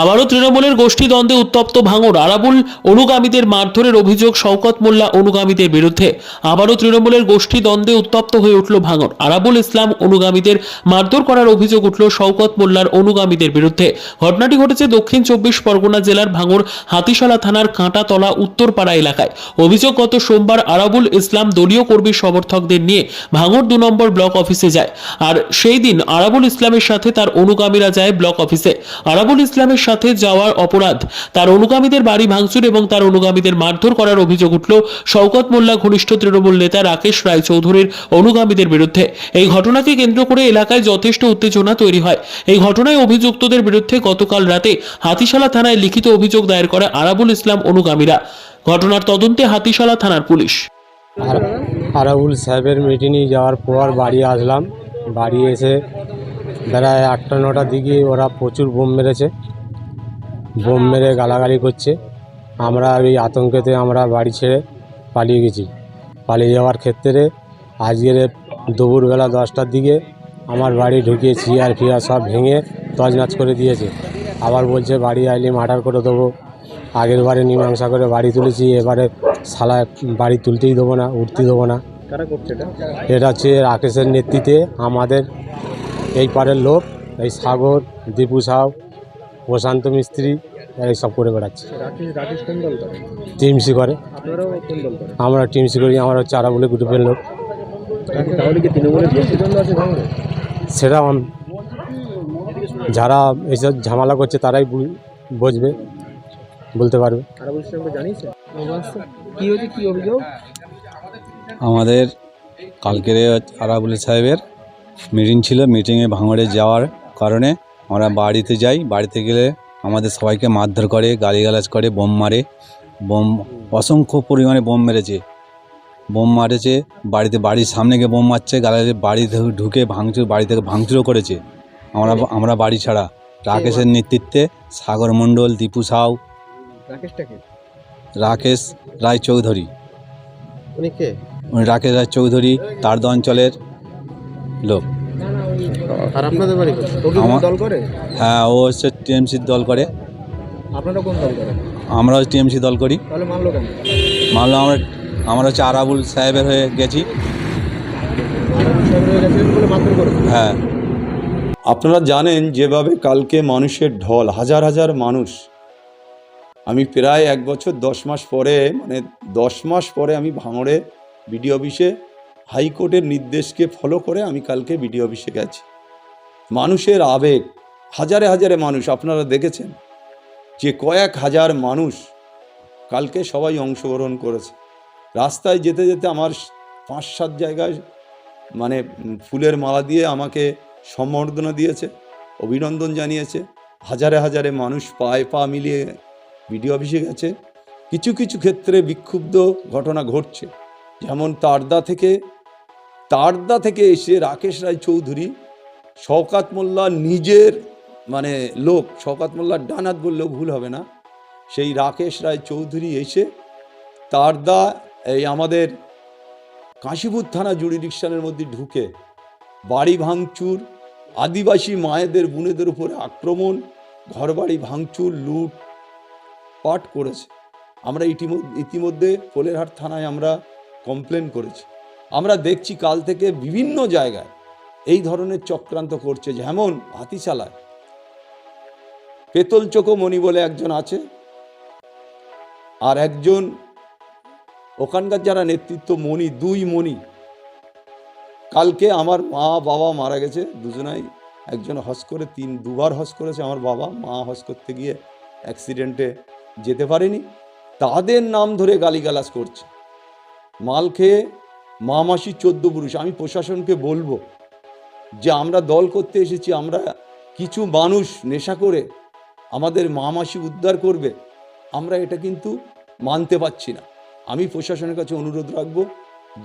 আবারও তৃণমূলের গোষ্ঠী দ্বন্দ্বে উত্তপ্ত ভাঙড়। আরাবুল অনুগামীদের মারধরের অভিযোগ শওকত মোল্লা অনুগামীদের বিরুদ্ধে। আবারও তৃণমূলের গোষ্ঠী দ্বন্দ্বে উত্তপ্ত হয়ে উঠল ভাঙর আরাবুল ইসলাম অনুগামীদের মারধর করার অভিযোগ উঠল শওকত মোল্লার অনুগামীদের বিরুদ্ধে। ঘটনাটি ঘটেছে দক্ষিণ চব্বিশ পরগনা জেলার ভাঙর হাতিশালা থানার কাঁটাতলা উত্তরপাড়া এলাকায়। অভিযোগ, গত সোমবার আরাবুল ইসলাম দলীয় কর্মী সমর্থকদের নিয়ে ভাঙর দু নম্বর ব্লক অফিসে যায়। আর সেই দিন আরাবুল ইসলামের সাথে তার অনুগামীরা যায় ব্লক অফিসে। আরাবুল ইসলামের সাথে যাওয়ার অপরাধ। তার অনুগামীদের বাড়ি ভাঙচুর এবং তার অনুগামীদের মারধর করার অভিযোগ উঠল শওকত মোল্লা, ঘনিষ্ঠ তৃণমূল নেতা রাকেশ রায় চৌধুরীর অনুগামীদের বিরুদ্ধে। এই ঘটনাকে কেন্দ্র করে এলাকায় যথেষ্ট উত্তেজনা তৈরি হয়। এই ঘটনায় অভিযুক্তদের বিরুদ্ধে গতকাল রাতে হাতিশালা থানায় লিখিত অভিযোগ দায়ের করে আরাবুল ইসলাম অনুগামীরা। ঘটনার তদন্তে হাতিশালা থানার পুলিশ। আরাবুল সাহেবের মিটিংয়ে যাওয়ার পর বাড়ি আসলাম। বাড়ি এসে বেলায় আটটা, নটার দিকে ওরা প্রচুর বোম মেরেছে। বোম মেরে গালাগালি করছে। আমরা এই আতঙ্কেতে আমরা বাড়ি ছেড়ে পালিয়ে গেছি। পালিয়ে যাওয়ার ক্ষেত্রে আজকের দুপুরবেলা দশটার দিকে আমার বাড়ি ঢুকিয়ে চেয়ার ফিয়ার সব ভেঙে তছনাছ করে দিয়েছে। আবার বলছে বাড়ি আইলে মার্ডার করে দেবো। আগের বারে মীমাংসা করে বাড়ি তুলেছি এবারে শালা বাড়ি তুলতেই দেবো না উঠতে দেবো না। এটা? এটা হচ্ছে রাকেশের নেতৃত্বে আমাদের এই পারের লোক এই সাগর দীপু সাউ প্রশান্ত মিস্ত্রি এরা এই সব করে বেড়াচ্ছে। রাকেশ করে? আমরা টিমসি করি? আমরা হচ্ছে আরা বলে গ্রুপের লোক। তাহলে কি তৃণমূলের বেশি দ্বন্দ্ব আছে ভাঙড়ে? সেটা যারা এইসব ঝামেলা করছে তারাই বুঝবে বলতে পারবে। আমাদের কালকের আরাবুল সাহেবের মিটিং ছিল। মিটিংয়ে ভাঙড়ে যাওয়ার কারণে আমরা বাড়িতে যাই বাড়িতে গেলে আমাদের সবাইকে মারধর করে গালিগালাজ করে বোম মারে। বোম অসংখ্য পরিমাণে বোম মেরেছে। বোম মারেছে বাড়িতে বাড়ির সামনে গিয়ে বোম মারছে গালাগালি বাড়িতে ঢুকে ভাঙচুর বাড়ি থেকে ভাঙচুরও করেছে। আমরা আমরা বাড়ি ছাড়া। রাকেশের নেতৃত্বে সাগর মণ্ডল দীপু সাউ রাকেশটাকে? রাকেশ রায় চৌধুরী। উনি কে? উনি রাকেশ রায় চৌধুরী তারদ অঞ্চলের লোক। আর আপনাদের বাড়ি কোথায়? ও কি কোন আমার- দল করে? হ্যাঁ ও হচ্ছে টিএমসির দল করে। আপনারা কোন দল করেন? আমরাও টিএমসি দল করি। তাহলে মানলো কেন? মানলো আমরা আমরা হচ্ছে আরাবুল সাহেবের হয়ে গেছি। আরাবুল গেছিলেন বলে মারধর করেছে হ্যাঁ। আপনারা জানেন যেভাবে কালকে মানুষের ঢল হাজার হাজার মানুষ। আমি প্রায় এক বছর দশ মাস পরে মানে দশ মাস পরে আমি ভাঙড়ে বিডি অফিসে হাইকোর্টের নির্দেশকে ফলো করে আমি কালকে বিডি অফিসে গেছি। মানুষের আবেগ, হাজারে হাজারে মানুষ, আপনারা দেখেছেন যে কয়েক হাজার মানুষ কালকে সবাই অংশগ্রহণ করেছে। রাস্তায় যেতে যেতে আমার পাঁচ সাত জায়গায় মানে ফুলের মালা দিয়ে আমাকে সম্বর্ধনা দিয়েছে, অভিনন্দন জানিয়েছে। হাজারে হাজারে মানুষ পায়ে পা মিলিয়ে বিডিও অফিসে গেছে। কিছু কিছু ক্ষেত্রে বিক্ষুব্ধ ঘটনা ঘটছে। যেমন তারদা থেকে তারদা থেকে এসে রাকেশ রায় চৌধুরী শওকাত মোল্লা নিজের মানে লোক, শওকাত মোল্লার ডানাত বললেও ভুল হবে না, সেই রাকেশ রায় চৌধুরী এসে তারদা, এই আমাদের কাশীপুর থানা জুডিডিকশনের মধ্যে ঢুকে বাড়ি ভাঙচুর, আদিবাসী মায়েদের, বুনেদের উপরে আক্রমণ, ঘরবাড়ি ভাঙচুর, লুট পাট করেছে। আমরা ইতিমধ্যে ইতিমধ্যে ফোলেরহাট থানায় আমরা কমপ্লেন করেছি। আমরা দেখছি কাল থেকে বিভিন্ন জায়গায় এই ধরনের চক্রান্ত করছে, যেমন হাতিশালায় পেতল চোখমণি বলে একজন আছে আর একজন ওখানকার যারা নেতৃত্ব, মণি, দুই মণি। কালকে আমার মা, বাবা মারা গেছে, দুজনাই একজন হজ করে, তিন, দুবার হজ করেছে আমার বাবা। মা হজ করতে গিয়ে অ্যাক্সিডেন্টে যেতে পারেনি। তাদের নাম ধরে গালিগালাজ করছে। মাল খেয়ে মা মাসি চোদ্দ পুরুষ, আমি প্রশাসনকে বলব যে আমরা দল করতে এসেছি, আমরা কিছু মানুষ নেশা করে আমাদের মা মাসি উদ্ধার করবে, আমরা এটা কিন্তু মানতে পারছি না। আমি প্রশাসনের কাছে অনুরোধ রাখব,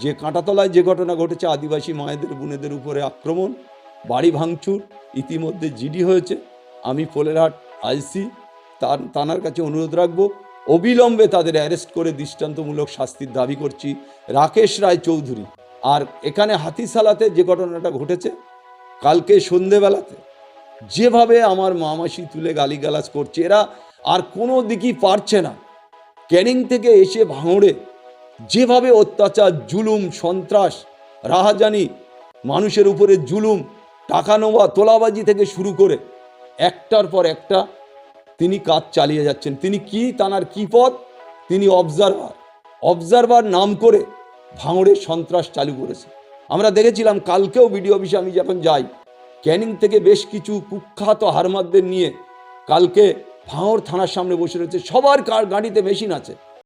যে কাঁটাতলায় যে ঘটনা ঘটেছে, আদিবাসী মায়েদের, বোনেদের উপরে আক্রমণ, বাড়ি ভাঙচুর, ইতিমধ্যে জিডি হয়েছে, আমি পোলেরহাট আইসি তার তানার কাছে অনুরোধ রাখব অবিলম্বে তাদের অ্যারেস্ট করে দৃষ্টান্তমূলক শাস্তির দাবি করছি রাকেশ রায় চৌধুরী আর এখানে হাতিশালাতে যে ঘটনাটা ঘটেছে, কালকে সন্ধেবেলাতে, যেভাবে আমার মামাসি তুলে গালিগালাজ করছে, এরা আর কোনো দিকই পারছে না। ক্যানিং থেকে এসে ভাঙড়ে যেভাবে অত্যাচার, জুলুম, সন্ত্রাস, রাহাজানি, মানুষের উপরে জুলুম টাকা নেওয়া তোলাবাজি থেকে শুরু করে একটার পর একটা তিনি কাজ চালিয়ে যাচ্ছেন। তিনি কি তানার কি পদ তিনি অবজারভার অবজারভার নাম করে ভাঙড়ে সন্ত্রাস চালু করেছে। আমরা দেখেছিলাম, কালকেও বিডিও অফিসে আমি যখন যাই, ক্যানিং থেকে বেশ কিছু কুখ্যাত হারমাদদের নিয়ে কালকে ভাঙড় থানার সামনে বসে রয়েছে। সবার কার গাড়িতে মেশিন আছে।